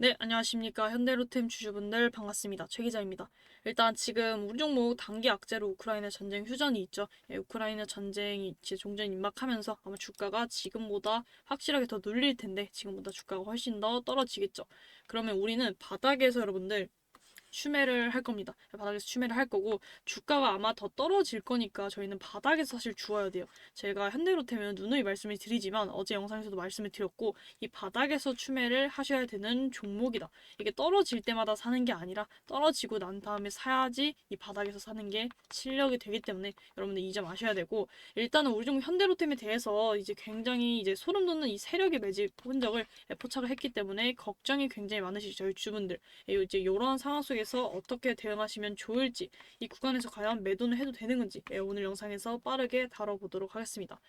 네, 안녕하십니까. 현대로템 주주분들 반갑습니다. 최 기자입니다. 일단 지금 우리 종목 단기 악재로 우크라이나 전쟁 휴전이 있죠. 예, 우크라이나 전쟁이 이제 종전 임박하면서 아마 주가가 지금보다 확실하게 더 눌릴 텐데 지금보다 주가가 훨씬 더 떨어지겠죠. 그러면 우리는 바닥에서 여러분들 추매를 할 겁니다. 바닥에서 추매를 할 거고 주가가 아마 더 떨어질 거니까 저희는 바닥에서 사실 주어야 돼요. 제가 현대로템은 누누이 말씀을 드리지만 어제 영상에서도 말씀을 드렸고 이 바닥에서 추매를 하셔야 되는 종목이다. 이게 떨어질 때마다 사는 게 아니라 떨어지고 난 다음에 사야지 이 바닥에서 사는 게 실력이 되기 때문에 여러분들 이 점 아셔야 되고 일단은 우리 종목 현대로템에 대해서 이제 굉장히 이제 소름 돋는 이 세력의 매집 흔적을 포착을 했기 때문에 걱정이 굉장히 많으시죠 저희 주분들 이제 이런 상황 속에 서 어떻게 대응하시면 좋을지 이 구간에서 과연 매도는 해도 되는 건지 예, 오늘 영상에서 빠르게 다뤄보도록 하겠습니다.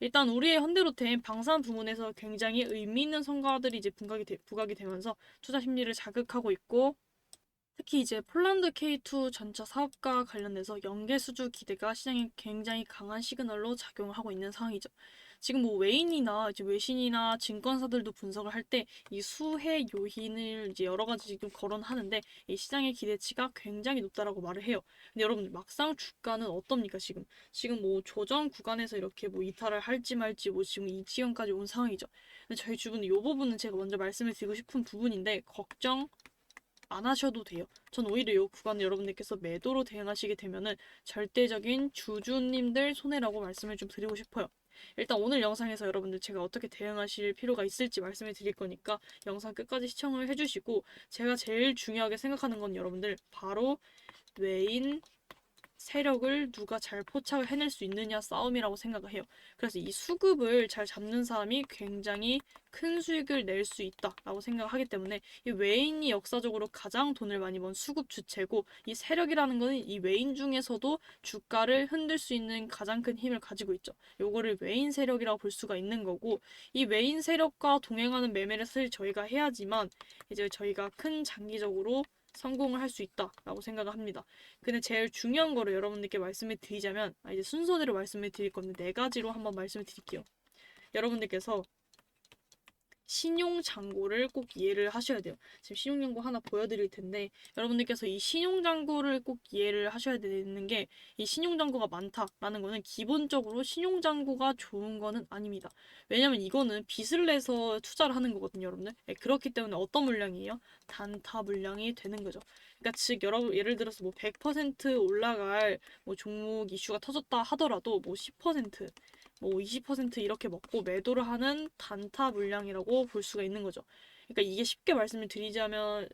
일단 우리의 현대로템 방산 부문에서 굉장히 의미 있는 성과들이 이제 부각이, 되, 부각이 되면서 투자 심리를 자극하고 있고 특히 이제 폴란드 K2 전차 사업과 관련해서 연계 수주 기대가 시장에 굉장히 강한 시그널로 작용을 하고 있는 상황이죠. 지금 뭐 외인이나 이제 외신이나 증권사들도 분석을 할 때 이 수혜 요인을 이제 여러 가지 지금 거론하는데 이 시장의 기대치가 굉장히 높다라고 말을 해요. 근데 여러분들 막상 주가는 어떻습니까 지금? 지금 뭐 조정 구간에서 이렇게 뭐 이탈을 할지 말지 뭐 지금 이 지경까지 온 상황이죠. 근데 저희 주부는 이 부분은 제가 먼저 말씀을 드리고 싶은 부분인데 걱정 안 하셔도 돼요. 전 오히려 이 구간 여러분들께서 매도로 대응하시게 되면은 절대적인 주주님들 손해라고 말씀을 좀 드리고 싶어요. 일단 오늘 영상에서 여러분들 제가 어떻게 대응하실 필요가 있을지 말씀을 드릴 거니까 영상 끝까지 시청을 해주시고 제가 제일 중요하게 생각하는 건 여러분들 바로 외인 세력을 누가 잘 포착을 해낼 수 있느냐 싸움이라고 생각을 해요. 그래서 이 수급을 잘 잡는 사람이 굉장히 큰 수익을 낼 수 있다라고 생각을 하기 때문에 이 외인이 역사적으로 가장 돈을 많이 번 수급 주체고 이 세력이라는 거는 이 외인 중에서도 주가를 흔들 수 있는 가장 큰 힘을 가지고 있죠. 요거를 외인 세력이라고 볼 수가 있는 거고 이 외인 세력과 동행하는 매매를 사실 저희가 해야지만 이제 저희가 큰 장기적으로 성공을 할 수 있다라고 생각을 합니다. 근데 제일 중요한 거를 여러분들께 말씀을 드리자면 아, 이제 순서대로 말씀을 드릴 건데 네 가지로 한번 말씀을 드릴게요. 여러분들께서 신용 잔고를 꼭 이해를 하셔야 돼요. 지금 신용 잔고 하나 보여드릴 텐데 여러분들께서 이 신용 잔고를 꼭 이해를 하셔야 되는 게 이 신용 잔고가 많다라는 거는 기본적으로 신용 잔고가 좋은 거는 아닙니다. 왜냐면 이거는 빚을 내서 투자를 하는 거거든요, 여러분들. 네, 그렇기 때문에 어떤 물량이에요? 단타 물량이 되는 거죠. 그러니까 즉 여러분 예를 들어서 뭐 100% 올라갈 뭐 종목 이슈가 터졌다 하더라도 뭐 10%, 뭐 20% 이렇게 먹고 매도를 하는 단타 물량이라고 볼 수가 있는 거죠. 그러니까 이게 쉽게 말씀을 드리자면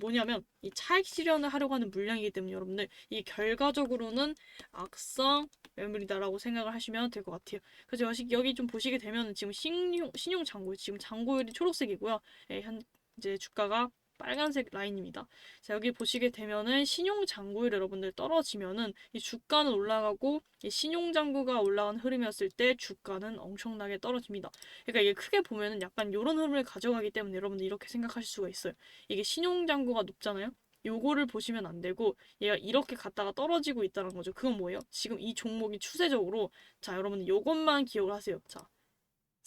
뭐냐면 이 차익 실현을 하려고 하는 물량이기 때문에 여러분들 이 결과적으로는 악성 매물이다라고 생각을 하시면 될 것 같아요. 그래서 여기 좀 보시게 되면 지금 신용 신용 잔고 지금 잔고율이 초록색이고요. 예, 현 이제 주가가 빨간색 라인입니다. 자, 여기 보시게 되면은 신용장고율 여러분들 떨어지면은 이 주가는 올라가고 이 신용장고가 올라간 흐름이었을 때 주가는 엄청나게 떨어집니다. 그러니까 이게 크게 보면은 약간 이런 흐름을 가져가기 때문에 여러분들 이렇게 생각하실 수가 있어요. 이게 신용장고가 높잖아요. 요거를 보시면 안 되고 얘가 이렇게 갔다가 떨어지고 있다는 거죠. 그건 뭐예요? 지금 이 종목이 추세적으로 자 여러분 요것만 기억을 하세요. 자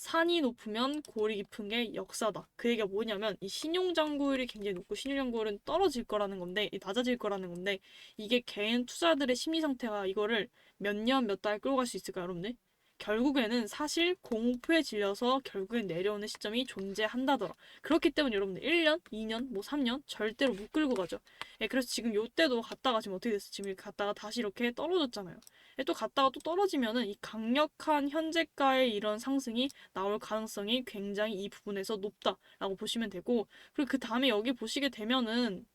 산이 높으면 골이 깊은 게 역사다. 그 얘기가 뭐냐면 이 신용장고율이 굉장히 높고 신용장고율은 떨어질 거라는 건데 낮아질 거라는 건데 이게 개인 투자들의 심리 상태가 이거를 몇 년 몇 달 끌고 갈 수 있을까요, 여러분들? 결국에는 사실 공포에 질려서 결국엔 내려오는 시점이 존재한다더라. 그렇기 때문에 여러분들 1년, 2년, 뭐 3년 절대로 못 끌고 가죠. 예, 그래서 지금 요때도 갔다가 지금 어떻게 됐어? 지금 갔다가 다시 이렇게 떨어졌잖아요. 예, 또 갔다가 또 떨어지면은 이 강력한 현재가의 이런 상승이 나올 가능성이 굉장히 이 부분에서 높다라고 보시면 되고 그리고 그 다음에 여기 보시게 되면은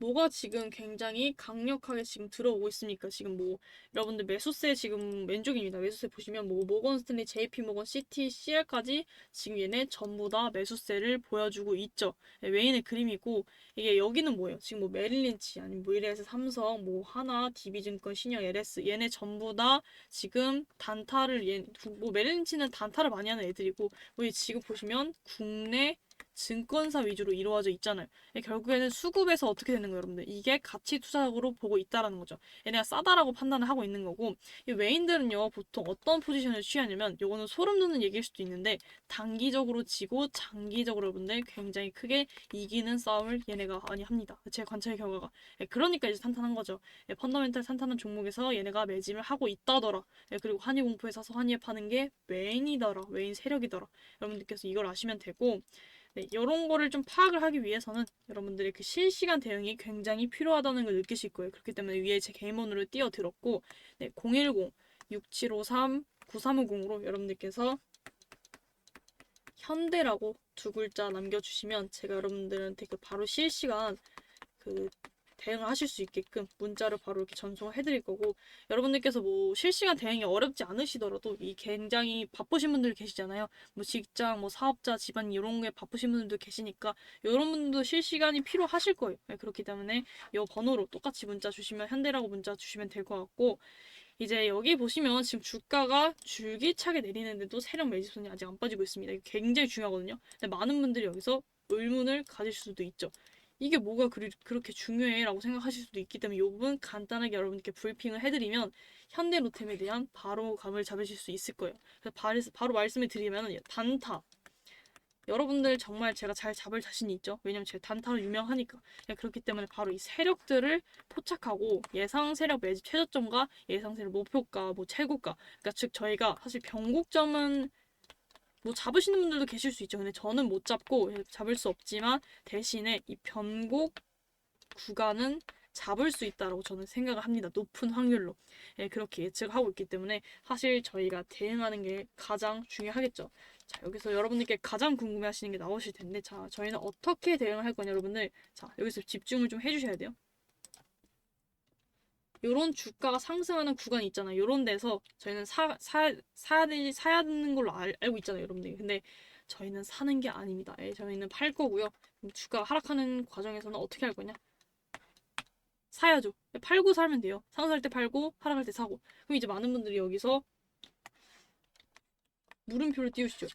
뭐가 지금 굉장히 강력하게 지금 들어오고 있습니까? 지금 뭐 여러분들 매수세 지금 왼쪽입니다. 매수세 보시면 뭐 모건 스탠리, JP 모건, CT, CL까지 지금 얘네 전부 다 매수세를 보여주고 있죠. 네, 외인의 그림이고 이게 여기는 뭐예요? 지금 뭐 메릴린치 아니면 뭐 이레스, 삼성, 뭐 하나, DB증권, 신영, LS 얘네 전부 다 지금 단타를 얘, 뭐 메릴린치는 단타를 많이 하는 애들이고 뭐 지금 보시면 국내 증권사 위주로 이루어져 있잖아요. 예, 결국에는 수급에서 어떻게 되는 거예요, 여러분들? 이게 가치 투자적으로 보고 있다라는 거죠. 얘네가 싸다라고 판단을 하고 있는 거고 이 외인들은요 보통 어떤 포지션을 취하냐면 요거는 소름 돋는 얘기일 수도 있는데 단기적으로 지고 장기적으로 여러분들 굉장히 크게 이기는 싸움을 얘네가 많이 합니다. 제 관찰 결과가 예, 그러니까 이제 탄탄한 거죠. 예, 펀더멘탈 탄탄한 종목에서 얘네가 매집을 하고 있다더라. 예, 그리고 한이 공포에 사서 한이에 파는 게 외인이더라. 외인 세력이더라. 여러분들께서 이걸 아시면 되고 네, 이런 거를 좀 파악을 하기 위해서는 여러분들의 그 실시간 대응이 굉장히 필요하다는 걸 느끼실 거예요. 그렇기 때문에 위에 제 개인번호를 띄워드렸고 네, 010 6753 9350으로 여러분들께서 현대라고 두 글자 남겨주시면 제가 여러분들한테 그 바로 실시간 그 대응을 하실 수 있게끔 문자를 바로 이렇게 전송을 해드릴 거고 여러분들께서 뭐 실시간 대응이 어렵지 않으시더라도 이 굉장히 바쁘신 분들 계시잖아요. 뭐 직장, 뭐 사업자, 집안 이런 게 바쁘신 분들도 계시니까 이런 분들도 실시간이 필요하실 거예요. 네, 그렇기 때문에 이 번호로 똑같이 문자 주시면 현대라고 문자 주시면 될 것 같고 이제 여기 보시면 지금 주가가 줄기차게 내리는데도 세력 매집선이 아직 안 빠지고 있습니다. 이게 굉장히 중요하거든요. 근데 많은 분들이 여기서 의문을 가질 수도 있죠. 이게 뭐가 그리, 그렇게 중요해? 라고 생각하실 수도 있기 때문에 이 부분 간단하게 여러분께 브리핑을 해드리면 현대로템에 대한 바로 감을 잡으실 수 있을 거예요. 그래서 바로, 말씀을 드리면 단타. 여러분들 정말 제가 잘 잡을 자신이 있죠. 왜냐면 제가 단타로 유명하니까. 네, 그렇기 때문에 바로 이 세력들을 포착하고 예상 세력 매집 최저점과 예상 세력 목표가, 뭐 최고가. 그러니까 즉 저희가 사실 변곡점은 뭐 잡으시는 분들도 계실 수 있죠. 근데 저는 못 잡고 잡을 수 없지만 대신에 이 변곡 구간은 잡을 수 있다라고 저는 생각을 합니다. 높은 확률로. 예, 그렇게 예측하고 있기 때문에 사실 저희가 대응하는 게 가장 중요하겠죠. 자, 여기서 여러분들께 가장 궁금해 하시는 게 나오실 텐데, 자, 저희는 어떻게 대응을 할 거냐, 여러분들. 자, 여기서 집중을 좀 해주셔야 돼요. 요런 주가가 상승하는 구간이 있잖아요. 요런 데서 저희는 사, 사, 사야 되지, 사야 되는 걸로 알, 알고 있잖아요, 여러분들. 근데 저희는 사는 게 아닙니다. 예, 저희는 팔 거고요. 주가가 하락하는 과정에서는 어떻게 할 거냐? 사야죠. 팔고 살면 돼요. 상승할 때 팔고, 하락할 때 사고. 그럼 이제 많은 분들이 여기서 물음표를 띄우시죠.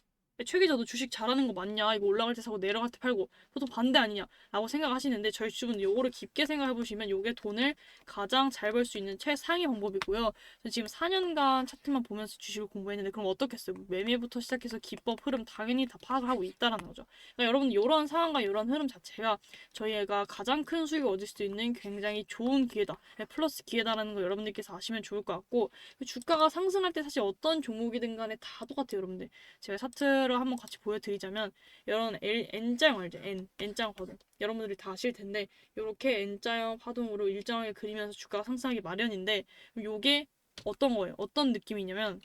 최 기자 너 주식 잘하는 거 맞냐? 이거 올라갈 때 사고 내려갈 때 팔고 보통 반대 아니냐? 라고 생각하시는데 저희 주분 요거를 깊게 생각해 보시면 요게 돈을 가장 잘 벌 수 있는 최상의 방법이고요. 지금 4년간 차트만 보면서 주식을 공부했는데 그럼 어떻겠어요? 매매부터 시작해서 기법, 흐름 당연히 다 파악을 하고 있다라는 거죠. 그러니까 여러분 이런 상황과 이런 흐름 자체가 저희가 가장 큰 수익을 얻을 수 있는 굉장히 좋은 기회다. 네, 플러스 기회다라는 거 여러분들께서 아시면 좋을 것 같고 주가가 상승할 때 사실 어떤 종목이든 간에 다 똑같아요, 여러분들. 제가 차트 를 한번 같이 보여드리자면 이런 L, N자형 알죠? N, N자형 파동 여러분들이 다 아실 텐데 이렇게 N자형 파동으로 일정하게 그리면서 주가가 상승하기 마련인데 요게 어떤 거예요? 어떤 느낌이냐면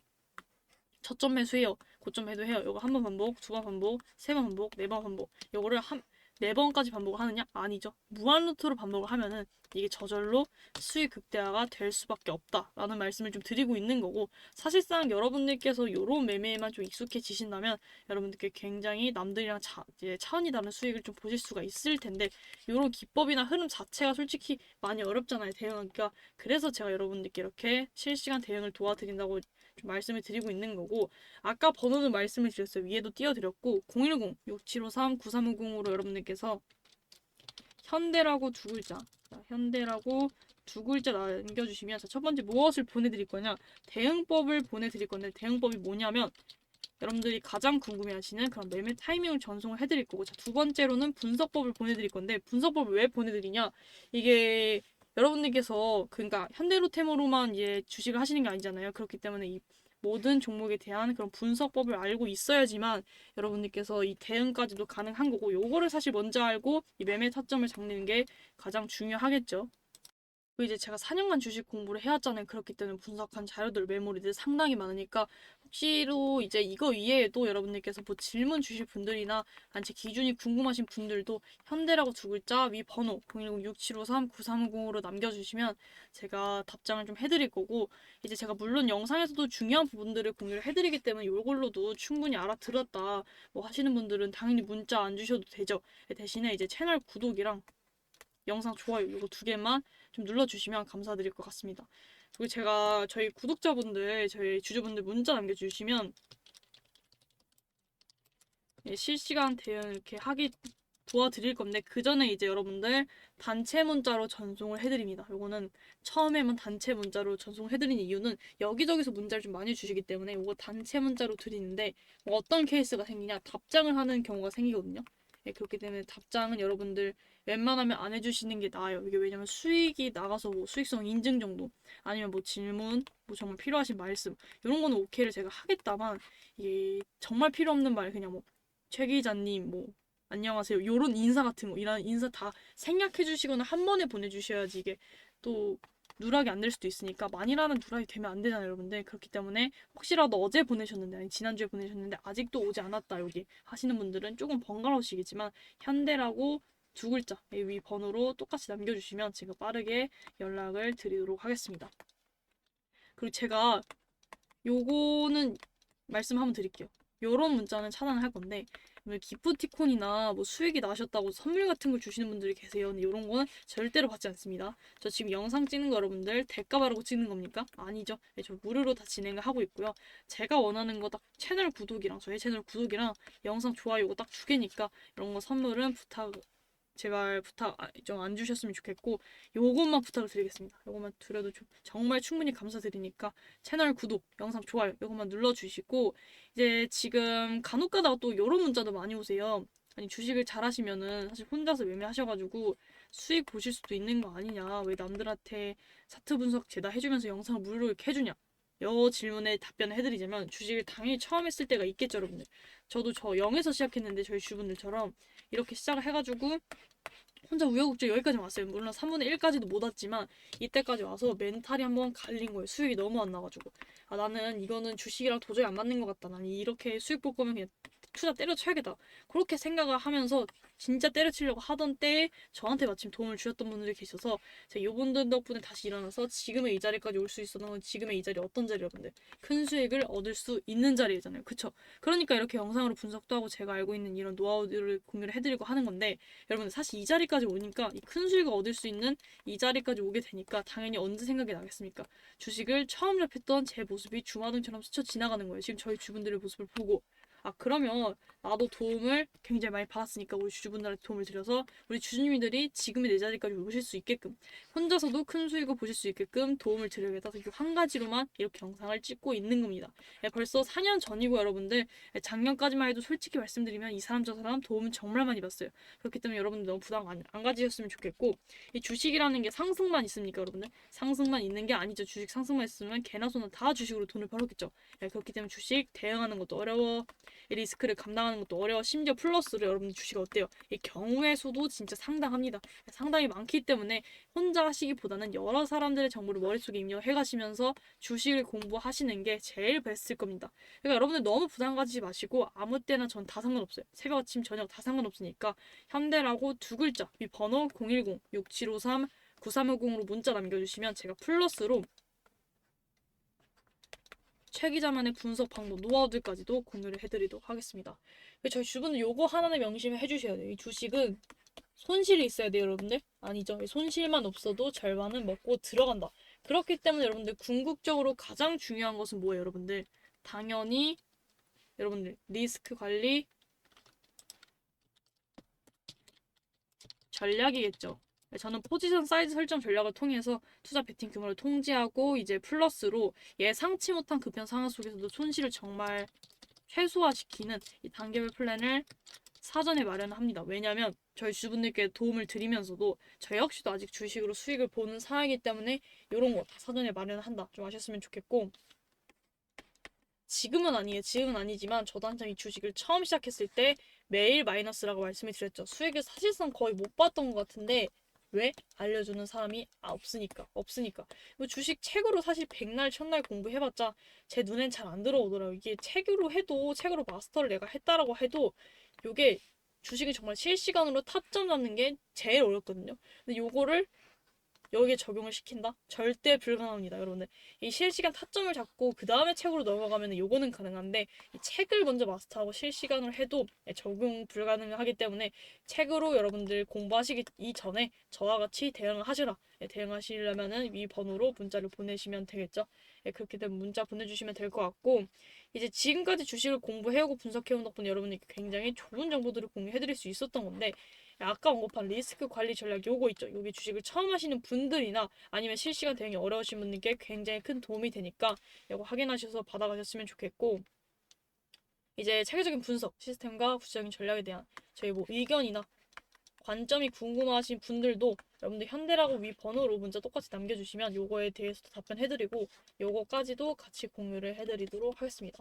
저점 매수해요 고점 매도해요 요거 한 번 반복 두 번 반복 세 번 반복 네 번 반복 요거를 한 네 번까지 반복을 하느냐? 아니죠. 무한 루트로 반복을 하면은 이게 저절로 수익 극대화가 될 수밖에 없다라는 말씀을 좀 드리고 있는 거고 사실상 여러분들께서 이런 매매에만 좀 익숙해지신다면 여러분들께 굉장히 남들이랑 차, 이제 차원이 다른 수익을 좀 보실 수가 있을 텐데 이런 기법이나 흐름 자체가 솔직히 많이 어렵잖아요 대응하기가 그래서 제가 여러분들께 이렇게 실시간 대응을 도와드린다고 좀 말씀을 드리고 있는 거고 아까 번호는 말씀을 드렸어요. 위에도 띄워드렸고 010-6753-9350으로 여러분들께서 현대라고 두 글자 자, 현대라고 두 글자 남겨주시면 자, 첫 번째 무엇을 보내드릴 거냐 대응법을 보내드릴 건데 대응법이 뭐냐면 여러분들이 가장 궁금해하시는 그런 매매 타이밍을 전송을 해드릴 거고 자, 두 번째로는 분석법을 보내드릴 건데 분석법을 왜 보내드리냐 이게 여러분들께서 그러니까 현대로템으로만 이제 주식을 하시는 게 아니잖아요. 그렇기 때문에 이 모든 종목에 대한 그런 분석법을 알고 있어야지만 여러분들께서 이 대응까지도 가능한 거고 요거를 사실 먼저 알고 이 매매 타점을 잡는 게 가장 중요하겠죠. 그 이제 제가 4년간 주식 공부를 해왔잖아요. 그렇기 때문에 분석한 자료들, 메모리들 상당히 많으니까 혹시로 이제 이거 위에도 여러분들께서 뭐 질문 주실 분들이나 제 기준이 궁금하신 분들도 현대라고 두 글자 위 번호 010-6753-9350으로 남겨주시면 제가 답장을 좀 해드릴 거고 이제 제가 물론 영상에서도 중요한 부분들을 공유를 해드리기 때문에 이걸로도 충분히 알아들었다 뭐 하시는 분들은 당연히 문자 안 주셔도 되죠. 대신에 이제 채널 구독이랑 영상 좋아요 이거 두 개만 좀 눌러주시면 감사드릴 것 같습니다. 그리고 제가 저희 구독자분들, 저희 주주분들 문자 남겨주시면 예, 실시간 대응 이렇게 하기 도와드릴 건데 그 전에 이제 여러분들 단체 문자로 전송을 해드립니다. 요거는 처음에만 단체 문자로 전송해드리는 이유는 여기저기서 문자를 좀 많이 주시기 때문에 요거 단체 문자로 드리는데 뭐 어떤 케이스가 생기냐 답장을 하는 경우가 생기거든요. 예, 그렇기 때문에 답장은 여러분들 웬만하면 안 해주시는 게 나아요. 이게 왜냐면 수익이 나가서 뭐 수익성 인증 정도 아니면 뭐 질문 뭐 정말 필요하신 말씀 이런 거는 오케이를 제가 하겠다만 이게 정말 필요 없는 말 그냥 뭐 최 기자님 뭐 안녕하세요 요런 인사 같은 거 이런 인사 다 생략해 주시거나 한 번에 보내주셔야지 이게 또 누락이 안 될 수도 있으니까 만이라는 누락이 되면 안 되잖아요 여러분들 그렇기 때문에 혹시라도 어제 보내셨는데 아니 지난주에 보내셨는데 아직도 오지 않았다 여기 하시는 분들은 조금 번거로우시겠지만 현대라고 두 글자 위 번호로 똑같이 남겨주시면 제가 빠르게 연락을 드리도록 하겠습니다 그리고 제가 요거는 말씀 한번 드릴게요 요런 문자는 차단을 할 건데 뭐 기프티콘이나 뭐 수익이 나셨다고 선물 같은 걸 주시는 분들이 계세요. 이런 거는 절대로 받지 않습니다. 저 지금 영상 찍는 거 여러분들 대가 바르고 찍는 겁니까? 아니죠. 네, 저 무료로 다 진행을 하고 있고요. 제가 원하는 거 딱 채널 구독이랑 저희 채널 구독이랑 영상 좋아요 이거 딱 두 개니까 이런 거 선물은 부탁 제발 부탁 아, 좀안 주셨으면 좋겠고 요것만 부탁을 드리겠습니다. 요것만 드려도 좀 정말 충분히 감사드리니까 채널 구독, 영상 좋아요 요것만 눌러주시고 이제 지금 간혹가다가 또 이런 문자도 많이 오세요. 아니 주식을 잘하시면은 사실 혼자서 매매하셔가지고 수익 보실 수도 있는 거 아니냐? 왜 남들한테 차트 분석 제다 해주면서 영상을 무료로 이렇게 해주냐? 요 질문에 답변을 해드리자면 주식을 당연히 처음 했을 때가 있겠죠, 여러분들. 저도 저 0에서 시작했는데 저희 주분들처럼 이렇게 시작을 해가지고 혼자 우여곡절 여기까지 왔어요. 물론 3분의 1까지도 못 왔지만 이때까지 와서 멘탈이 한번 갈린 거예요. 수익이 너무 안 나가지고. 아 나는 이거는 주식이랑 도저히 안 맞는 것 같다. 나는 이렇게 수익 볼 거면 그냥 투자 때려쳐야겠다. 그렇게 생각을 하면서 진짜 때려치려고 하던 때에 저한테 마침 도움을 주셨던 분들이 계셔서 제가 이분들 덕분에 다시 일어나서 지금의 이 자리까지 올 수 있었던 건 지금의 이 자리 어떤 자리 여러분들 큰 수익을 얻을 수 있는 자리잖아요. 그쵸? 그러니까 이렇게 영상으로 분석도 하고 제가 알고 있는 이런 노하우들을 공유를 해드리고 하는 건데 여러분들 사실 이 자리까지 오니까 이 큰 수익을 얻을 수 있는 이 자리까지 오게 되니까 당연히 언제 생각이 나겠습니까? 주식을 처음 접했던 제 모습이 주마등처럼 스쳐 지나가는 거예요. 지금 저희 주분들의 모습을 보고 아 그러면 나도 도움을 굉장히 많이 받았으니까 우리 주주분들한테 도움을 드려서 우리 주주님들이 지금의 내 자리까지 오실 수 있게끔 혼자서도 큰 수익을 보실 수 있게끔 도움을 드려야겠다. 그래서 한 가지로만 이렇게 영상을 찍고 있는 겁니다. 예, 벌써 4년 전이고 여러분들 예, 작년까지만 해도 솔직히 말씀드리면 이 사람 저 사람 도움을 정말 많이 받았어요. 그렇기 때문에 여러분들 너무 부담 안, 안 가지셨으면 좋겠고 이 주식이라는 게 상승만 있습니까 여러분들? 상승만 있는 게 아니죠. 주식 상승만 있으면 개나 소나 다 주식으로 돈을 벌었겠죠. 예, 그렇기 때문에 주식 대응하는 것도 어려워. 이 리스크를 감당하는 것도 어려워. 심지어 플러스로 여러분들 주식 어때요? 이 경우의 수도 진짜 상당합니다. 상당히 많기 때문에 혼자 하시기보다는 여러 사람들의 정보를 머릿속에 입력해 가시면서 주식을 공부하시는 게 제일 베스트일 겁니다. 그러니까 여러분들 너무 부담 가지지 마시고 아무 때나 전 다 상관없어요. 새벽 아침 저녁 다 상관없으니까 현대라고 두 글자 이 번호 010-6753-9350으로 문자 남겨주시면 제가 플러스로 최 기자만의 분석 방법, 노하우들까지도 공유를 해드리도록 하겠습니다. 저희 주부는 요거 하나는 명심해 주셔야 돼요. 이 주식은 손실이 있어야 돼요, 여러분들. 아니죠. 손실만 없어도 절반은 먹고 들어간다. 그렇기 때문에 여러분들 궁극적으로 가장 중요한 것은 뭐예요, 여러분들? 당연히 여러분들 리스크 관리 전략이겠죠. 저는 포지션 사이즈 설정 전략을 통해서 투자 베팅 규모를 통제하고 이제 플러스로 예상치 못한 급변 상황 속에서도 손실을 정말 최소화시키는 이 단계별 플랜을 사전에 마련합니다. 왜냐하면 저희 주분들께 도움을 드리면서도 저 역시도 아직 주식으로 수익을 보는 상황이기 때문에 이런 거 다 사전에 마련한다. 좀 아셨으면 좋겠고 지금은 아니에요. 지금은 아니지만 저도 한창 이 주식을 처음 시작했을 때 매일 마이너스라고 말씀을 드렸죠. 수익을 사실상 거의 못 봤던 것 같은데 왜? 알려주는 사람이 아, 없으니까. 없으니까. 뭐 주식 책으로 사실 백날 첫날 공부해봤자 제 눈엔 잘 안 들어오더라고요. 이게 책으로 해도 책으로 마스터를 내가 했다라고 해도 요게 주식이 정말 실시간으로 타점 잡는 게 제일 어렵거든요. 근데 요거를 여기에 적용을 시킨다? 절대 불가능합니다, 여러분들. 이 실시간 타점을 잡고 그 다음에 책으로 넘어가면 요거는 가능한데 이 책을 먼저 마스터하고 실시간을 해도 적용 불가능하기 때문에 책으로 여러분들 공부하시기 이전에 저와 같이 대응을 하시라. 예, 대응하시려면은 이 번호로 문자를 보내시면 되겠죠. 예, 그렇게 되면 문자 보내주시면 될 것 같고 이제 지금까지 주식을 공부해오고 분석해온 덕분에 여러분들께 굉장히 좋은 정보들을 공유해드릴 수 있었던 건데 아까 언급한 리스크 관리 전략 요거 있죠. 여기 주식을 처음 하시는 분들이나 아니면 실시간 대응이 어려우신 분들께 굉장히 큰 도움이 되니까 이거 확인하셔서 받아가셨으면 좋겠고 이제 체계적인 분석 시스템과 구체적인 전략에 대한 저희 뭐 의견이나 관점이 궁금하신 분들도 여러분들 현대라고 위 번호로 문자 똑같이 남겨주시면 요거에 대해서도 답변해드리고 요거까지도 같이 공유를 해드리도록 하겠습니다.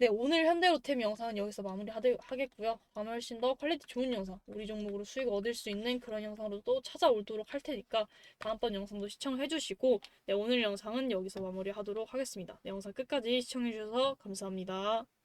네, 오늘 현대로템 영상은 여기서 마무리하겠고요. 다음에 훨씬 더 퀄리티 좋은 영상, 우리 종목으로 수익 얻을 수 있는 그런 영상으로 또 찾아오도록 할 테니까 다음번 영상도 시청해주시고 네, 오늘 영상은 여기서 마무리하도록 하겠습니다. 네, 영상 끝까지 시청해주셔서 감사합니다.